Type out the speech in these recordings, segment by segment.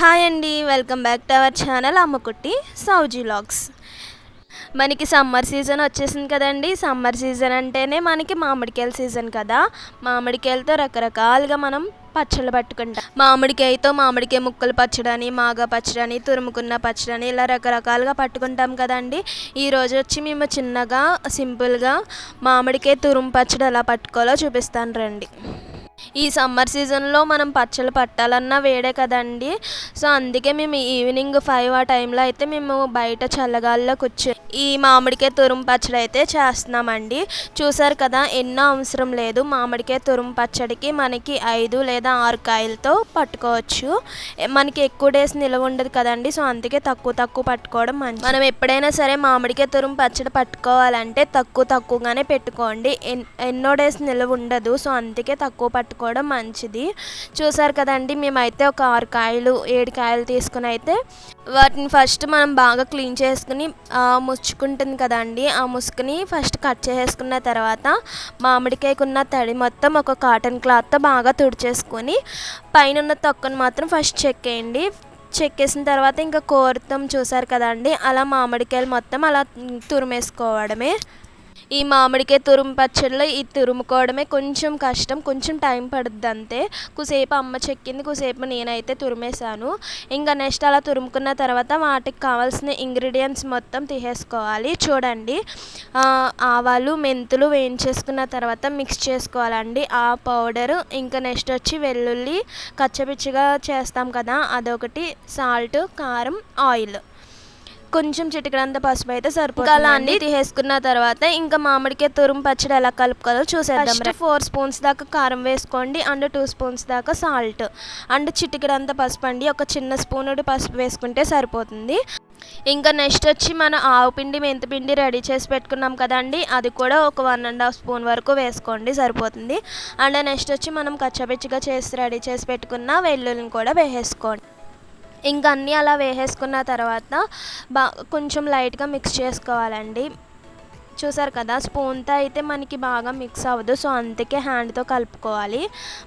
Hi అండి welcome back to our channel Ammakutti Sowji logs. మనకి summer season వచ్చేసింది కదండి. సమ్మర్ సీజన్ అంటేనే మనకి మామిడికాయల సీజన్ కదా. మామిడికాయలతో రకరకాలుగా మనం పచ్చళ్ళు పట్టుకుంటాం. మామిడికాయతో మామిడికాయ ముక్కలు పచ్చడని మాగా పచ్చడని తురుముకున్న పచ్చడని ఇలా రకరకాలుగా పట్టుకుంటాం కదండి. ఈరోజు వచ్చి మేము చిన్నగా సింపుల్గా మామిడికాయ తురుము పచ్చడి ఎలా పట్టుకోవాలో చూపిస్తాను రండి. ఈ సమ్మర్ సీజన్లో మనం పచ్చళ్ళు పట్టాలన్నా వేడే కదండి. సో అందుకే మేము ఈవినింగ్ ఫైవ్ ఆ టైంలో అయితే మేము బయట చల్లగాల్లో కూర్చో ఈ మామిడికాయ తురుము పచ్చడి అయితే చేస్తున్నామండి. చూసారు కదా ఎన్నో అవసరం లేదు. మామిడికాయ తురుము పచ్చడికి మనకి ఐదు లేదా ఆరు కాయలతో పట్టుకోవచ్చు. మనకి ఎక్కువ డేస్ నిల్వ ఉండదు కదండి. సో అందుకే తక్కువ తక్కువ పట్టుకోవడం మంచి మనం ఎప్పుడైనా సరే మామిడికాయ తురుము పచ్చడి పట్టుకోవాలంటే తక్కువ తక్కువగానే పెట్టుకోండి. ఎన్నో డేస్ నిల్వ ఉండదు. సో అందుకే తక్కువ పట్టుకోవడం మంచిది. చూసారు కదండి మేమైతే ఒక ఆరు కాయలు ఏడు కాయలు తీసుకుని అయితే వాటిని ఫస్ట్ మనం బాగా క్లీన్ చేసుకుని ముచ్చుకుంటుంది కదండి ఆ ముసుకుని ఫస్ట్ కట్ చేసుకున్న తర్వాత మామిడికాయకున్న తడి మొత్తం ఒక కాటన్ క్లాత్తో బాగా తుడిచేసుకొని పైన ఉన్న తొక్కను మాత్రం ఫస్ట్ చెక్కేయండి చెక్కేసిన తర్వాత ఇంకా కోరుతాం చూసారు కదండి అలా మామిడికాయలు మొత్తం అలా తురిమేసుకోవడమే. ఈ మామిడికాయ తురుము పచ్చడిలో ఈ తురుముకోవడమే కొంచెం కష్టం కొంచెం టైం పడుద్ది అంతే కుసేపు అమ్మ చెక్కింది కుసేపు నేనైతే తురిమేశాను. ఇంకా నెక్స్ట్ అలా తురుముకున్న తర్వాత వాటికి కావాల్సిన ఇంగ్రీడియంట్స్ మొత్తం తీసేసుకోవాలి. చూడండి ఆవాలు మెంతులు వేయించేసుకున్న తర్వాత మిక్స్ చేసుకోవాలండి. ఆ పౌడరు ఇంకా నెక్స్ట్ వచ్చి వెల్లుల్లి కచ్చపిచ్చిగా చేస్తాం కదా అదొకటి. సాల్ట్ కారం ఆయిల్. కొంచెం చిటికడంత పసుపు అయితే సరిపోతుంది అలా అన్ని తీసేసుకున్న తర్వాత ఇంకా మామిడికాయ తురుము పచ్చడి ఎలా కలుపుకోవాలో చూసేద్దాం ఫోర్ స్పూన్స్ దాకా కారం వేసుకోండి అండ్ టూ స్పూన్స్ దాకా సాల్ట్. అండ్ చిటికడంత పసుపు అండి ఒక చిన్న స్పూన్ పసుపు వేసుకుంటే సరిపోతుంది. ఇంకా నెక్స్ట్ వచ్చి మనం ఆవు పిండి మెంతిపిండి రెడీ చేసి పెట్టుకున్నాం కదండి. అది కూడా ఒక వన్ అండ్ హాఫ్ స్పూన్ వరకు వేసుకోండి సరిపోతుంది. అండ్ నెక్స్ట్ వచ్చి మనం కచ్చపిచ్చిగా చేసి రెడీ చేసి పెట్టుకున్న వెల్లుల్లిని కూడా వేసేసుకోండి. ఇంకా అన్నీ అలా వేసేసుకున్న తర్వాత బా కొంచెం లైట్గా మిక్స్ చేసుకోవాలండి. చూసారు కదా స్పూన్తో అయితే మనకి బాగా మిక్స్ అవ్వదు. సో అందుకే హ్యాండ్తో కలుపుకోవాలి.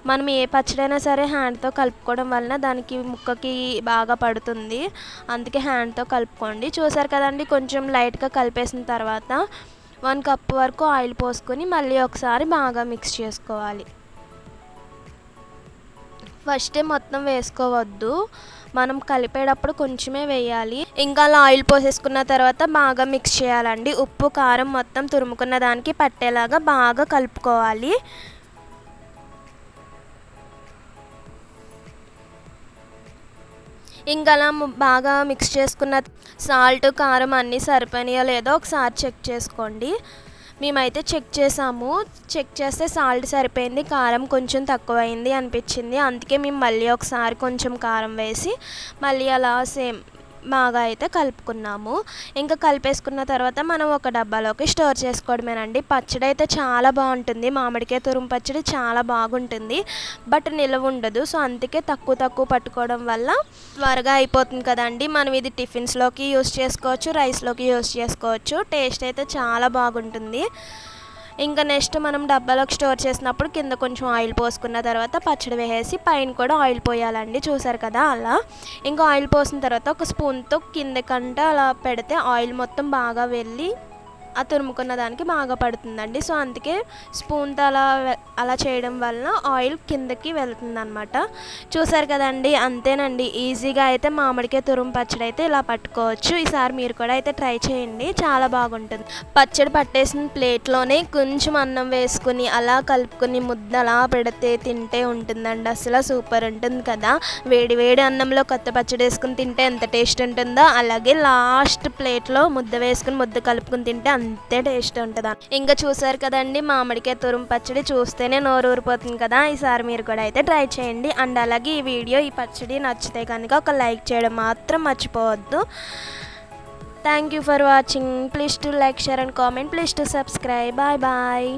మనం ఏ పచ్చడైనా సరే హ్యాండ్తో కలుపుకోవడం వలన దానికి ముక్కకి బాగా పడుతుంది. అందుకే హ్యాండ్తో కలుపుకోండి. చూసారు కదండి కొంచెం లైట్గా కలిపేసిన తర్వాత వన్ కప్ వరకు ఆయిల్ పోసుకొని మళ్ళీ ఒకసారి బాగా మిక్స్ చేసుకోవాలి. ఫస్టే మొత్తం వేసుకోవద్దు. మనం కలిపేటప్పుడు కొంచెమే వేయాలి. ఇంకా అలా ఆయిల్ పోసేసుకున్న తర్వాత బాగా మిక్స్ చేయాలండి. ఉప్పు కారం మొత్తం తురుముకున్న దానికి పట్టేలాగా బాగా కలుపుకోవాలి. ఇంకా అలా బాగా మిక్స్ చేసుకున్న సాల్ట్ కారం అన్నీ సరిపోయినాయో లేదో ఒకసారి చెక్ చేసుకోండి. మేమైతే చెక్ చేసాము. చెక్ చేస్తే సాల్ట్ సరిపోయింది కారం కొంచెం తక్కువైంది అనిపించింది. అందుకే మేము మళ్ళీ ఒకసారి కొంచెం కారం వేసి మళ్ళీ అలా సేమ్ బాగా అయితే కలుపుకున్నాము. ఇంకా కలిపేసుకున్న తర్వాత మనం ఒక డబ్బాలోకి స్టోర్ చేసుకోవడమేనండి. పచ్చడి అయితే చాలా బాగుంటుంది. మామిడికాయ తురుము పచ్చడి చాలా బాగుంటుంది. బట్ నిల్వ ఉండదు. సో అందుకే తక్కువ తక్కువ పట్టుకోవడం వల్ల త్వరగా అయిపోతుంది కదండి. మనం ఇది టిఫిన్స్లోకి యూస్ చేసుకోవచ్చు రైస్లోకి యూస్ చేసుకోవచ్చు. టేస్ట్ అయితే చాలా బాగుంటుంది. ఇంకా నెక్స్ట్ మనం డబ్బాలోకి స్టోర్ చేసినప్పుడు కింద కొంచెం ఆయిల్ పోసుకున్న తర్వాత పచ్చడి వేసేసి పైన కూడా ఆయిల్ పోయాలండి. చూసారు కదా అలా. ఇంకా ఆయిల్ పోసిన తర్వాత ఒక స్పూన్తో కిందకంట అలా పెడితే ఆయిల్ మొత్తం బాగా వెళ్ళి ఆ తురుముకున్న దానికి బాగా పడుతుందండి సో అందుకే స్పూన్తో అలా అలా చేయడం వలన ఆయిల్ కిందకి వెళ్తుందనమాట చూసారు కదండి అంతేనండి. ఈజీగా అయితే మామిడికాయ తురుము పచ్చడి అయితే ఇలా పట్టుకోవచ్చు. ఈసారి మీరు కూడా అయితే ట్రై చేయండి. చాలా బాగుంటుంది. పచ్చడి పట్టేసిన ప్లేట్లోనే కొంచెం అన్నం వేసుకుని అలా కలుపుకొని ముద్ద అలా పెడితే తింటే ఉంటుందండి. అసలు సూపర్ ఉంటుంది కదా. వేడి వేడి అన్నంలో కొత్త పచ్చడి వేసుకుని తింటే ఎంత టేస్ట్ ఉంటుందో అలాగే లాస్ట్ ప్లేట్లో ముద్ద వేసుకుని ముద్ద కలుపుకుని తింటే అంతే టేస్ట్ ఉంటుంది ఇంకా చూసారు కదండి మామిడికాయ తురుము పచ్చడి చూస్తేనే నోరు ఊరిపోతుంది కదా. ఈసారి మీరు కూడా అయితే ట్రై చేయండి. అండ్ అలాగే ఈ వీడియో ఈ పచ్చడి నచ్చితే కనుక ఒక లైక్ చేయడం మాత్రం మర్చిపోవద్దు. Thank you for watching please to like share and comment please to subscribe bye bye